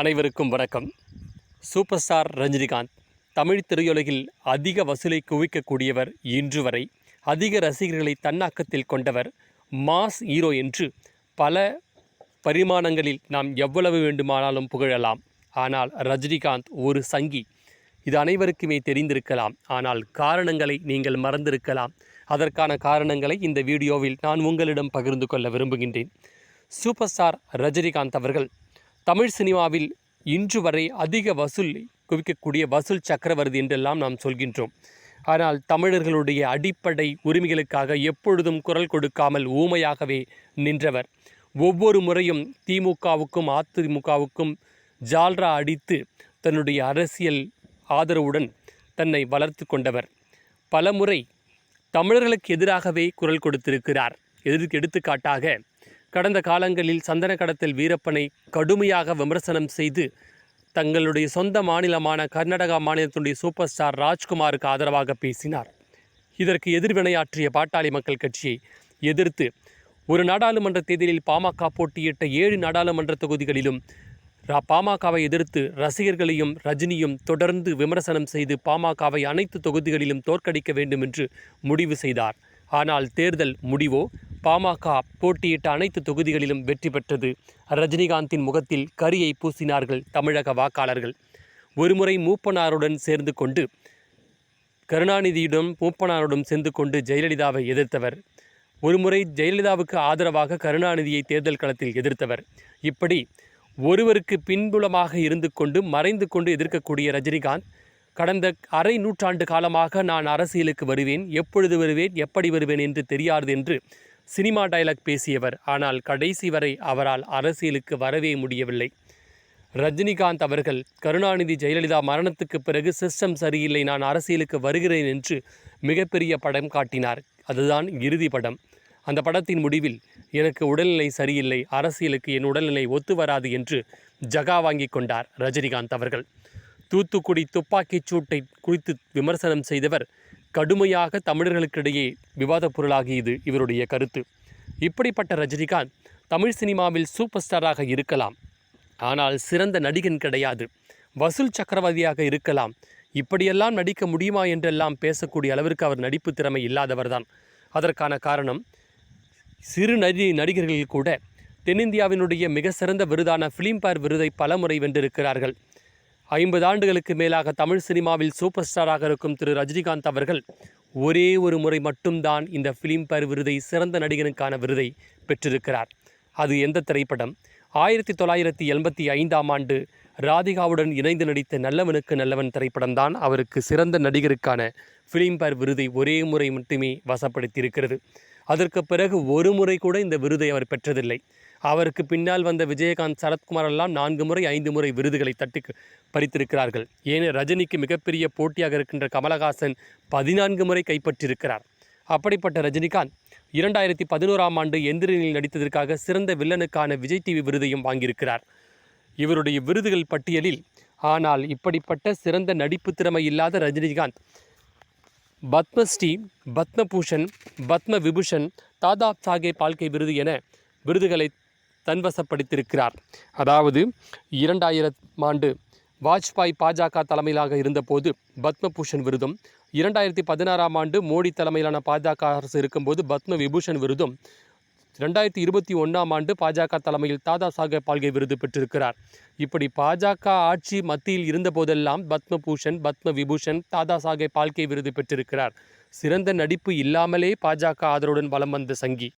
அனைவருக்கும் வணக்கம். Super star Rajinikanth Tamil திரையுலகில் அதிக வசூலை குவிக்கக்கூடியவர் இன்று வரை அதிக ரசிகர்களை தன்னாக்கத்தில் கொண்டவர் மாஸ் ஹீரோ என்று பல பரிமாணங்களில் நாம் எவ்வளவு வேண்டுமானாலும் புகழலாம். ஆனால் ரஜினிகாந்த் ஒரு சங்கி. இது அனைவருக்குமே தெரிந்திருக்கலாம். ஆனால் காரணங்களை நீங்கள் மறந்திருக்கலாம். அதற்கான காரணங்களை இந்த வீடியோவில் நான் உங்களிடம் பகிர்ந்து கொள்ள விரும்புகின்றேன். சூப்பர் ஸ்டார் ரஜினிகாந்த் அவர்கள் தமிழ் சினிமாவில் இன்று வரை அதிக வசூல் குவிக்கக்கூடிய வசூல் சக்கரவர்த்தி என்றெல்லாம் நாம் சொல்கின்றோம். ஆனால் தமிழர்களுடைய அடிப்படை உரிமைகளுக்காக எப்பொழுதும் குரல் கொடுக்காமல் ஊமையாகவே நின்றவர். ஒவ்வொரு முறையும் திமுகவுக்கும் அதிமுகவுக்கும் ஜால்ரா அடித்து தன்னுடைய அரசியல் ஆதரவுடன் தன்னை வளர்த்து கொண்டவர். பலமுறை தமிழர்களுக்கு எதிராகவே குரல் கொடுத்திருக்கிறார். எதிர்க்கு எடுத்துக்காட்டாக கடந்த காலங்களில் சந்தன கடத்தல் வீரப்பனை கடுமையாக விமர்சனம் செய்து தங்களுடைய சொந்த மாநிலமான கர்நாடகா மாநிலத்தினுடைய சூப்பர் ஸ்டார் ராஜ்குமாருக்கு ஆதரவாக பேசினார். இதற்கு எதிர்வினையாற்றிய பாட்டாளி மக்கள் கட்சியை எதிர்த்து ஒரு நாடாளுமன்ற தேர்தலில் பாமக போட்டியிட்ட ஏழு நாடாளுமன்ற தொகுதிகளிலும் ரா- பாமகவை எதிர்த்து ரசிகர்களையும் ரஜினியும் தொடர்ந்து விமர்சனம் செய்து பாமகவை அனைத்து தொகுதிகளிலும் தோற்கடிக்க வேண்டும் என்று முடிவு செய்தார். ஆனால் தேர்தல் முடிவோ பாமக போட்டியிட்ட அனைத்து தொகுதிகளிலும் வெற்றி பெற்றது. ரஜினிகாந்தின் முகத்தில் கரியை பூசினார்கள் தமிழக வாக்காளர்கள். ஒருமுறை மூப்பனாருடன் சேர்ந்து கொண்டு கருணாநிதியுடன் மூப்பனாருடன் சேர்ந்து கொண்டு ஜெயலலிதாவை எதிர்த்தவர். ஒருமுறை ஜெயலலிதாவுக்கு ஆதரவாக கருணாநிதியை தேர்தல் களத்தில் எதிர்த்தவர். இப்படி ஒருவருக்கு பின்புலமாக இருந்து கொண்டு மறைந்து கொண்டு எதிர்க்கக்கூடிய ரஜினிகாந்த் கடந்த அரை நூற்றாண்டு காலமாக நான் அரசியலுக்கு வருவேன் எப்பொழுது வருவேன் எப்படி வருவேன் என்று தெரியாது என்று சினிமா டைலாக் பேசியவர். ஆனால் கடைசி வரை அவரால் அரசியலுக்கு வரவே முடியவில்லை. ரஜினிகாந்த் அவர்கள் கருணாநிதி ஜெயலலிதா மரணத்துக்கு பிறகு சிஸ்டம் சரியில்லை நான் அரசியலுக்கு வருகிறேன் என்று மிகப்பெரிய படம் காட்டினார். அதுதான் இறுதி படம். அந்த படத்தின் முடிவில் எனக்கு உடல்நிலை சரியில்லை அரசியலுக்கு என் உடல்நிலை ஒத்து வராது என்று ஜகா வாங்கி கொண்டார் ரஜினிகாந்த் அவர்கள். தூத்துக்குடி துப்பாக்கிச் சூட்டை குறித்து விமர்சனம் செய்தவர் கடுமையாக தமிழர்களுக்கிடையே விவாதப் பொருளாகியது இவருடைய கருத்து. இப்படிப்பட்ட ரஜினிகாந்த் தமிழ் சினிமாவில் சூப்பர் ஸ்டாராக இருக்கலாம். ஆனால் சிறந்த நடிகன் கிடையாது. வசூல் சக்கரவர்த்தியாக இருக்கலாம். இப்படியெல்லாம் நடிக்க முடியுமா என்றெல்லாம் பேசக்கூடிய அளவிற்கு அவர் நடிப்பு திறமை இல்லாதவர்தான். அதற்கான காரணம் சிறு நடி நடிகர்கள் கூட தென்னிந்தியாவினுடைய மிக சிறந்த விருதான ஃபிலிம்பேர் விருதை பலமுறை வென்றிருக்கிறார்கள். ஐம்பது ஆண்டுகளுக்கு மேலாக தமிழ் சினிமாவில் சூப்பர் ஸ்டாராக இருக்கும் திரு ரஜினிகாந்த் அவர்கள் ஒரே ஒரு முறை மட்டும்தான் இந்த ஃபிலிம்பேர் விருதை சிறந்த நடிகனுக்கான விருதை பெற்றிருக்கிறார். அது எந்த திரைப்படம்? ஆயிரத்தி தொள்ளாயிரத்தி எண்பத்தி ஐந்தாம் ஆண்டு ராதிகாவுடன் இணைந்து நடித்த நல்லவனுக்கு நல்லவன் திரைப்படம்தான் அவருக்கு சிறந்த நடிகருக்கான ஃபிலிம்பேர் விருதை ஒரே முறை மட்டுமே வசப்படுத்தியிருக்கிறது. அதற்கு பிறகு ஒரு முறை கூட இந்த விருதை அவர் பெற்றதில்லை. அவருக்கு பின்னால் வந்த விஜயகாந்த் சரத்குமார் எல்லாம் நான்கு முறை ஐந்து முறை விருதுகளை தட்டி பறித்திருக்கிறார்கள். ஏன் ரஜினிக்கு மிகப்பெரிய போட்டியாக இருக்கின்ற கமலஹாசன் பதினான்கு முறை கைப்பற்றியிருக்கிறார். அப்படிப்பட்ட ரஜினிகாந்த் இரண்டாயிரத்தி பதினோராம் ஆண்டு எந்திரனில் நடித்ததற்காக சிறந்த வில்லனுக்கான விஜய் டிவி விருதையும் வாங்கியிருக்கிறார். இவருடைய விருதுகள் பட்டியலில் ஆனால் இப்படிப்பட்ட சிறந்த நடிப்பு திறமை இல்லாத ரஜினிகாந்த் பத்மஸ்ரீ பத்மபூஷன் பத்ம விபூஷன் தாதா சாஹேப் பால்கே விருது என விருதுகளை தன்வசப்படுத்தியிருக்கிறார் அதாவது இரண்டாயிரம் ஆண்டு வாஜ்பாய் பாஜக தலைமையிலாக இருந்தபோது பத்மபூஷன் விருதும் இரண்டாயிரத்தி பதினாறாம் ஆண்டு மோடி தலைமையிலான பாஜக அரசு இருக்கும்போது பத்ம விபூஷன் விருதும் ரெண்டாயிரத்தி இருபத்தி ஒன்றாம் ஆண்டு பாஜக தலைமையில் தாதா சாஹேப் பால்கே விருது பெற்றிருக்கிறார். இப்படி பாஜக ஆட்சி மத்தியில் இருந்தபோதெல்லாம் பத்மபூஷன் பத்ம விபூஷன் தாதா சாஹேப் பால்கே விருது பெற்றிருக்கிறார். சிறந்த நடிப்பு இல்லாமலே பாஜக ஆதரவுடன் வலம் வந்த சங்கி.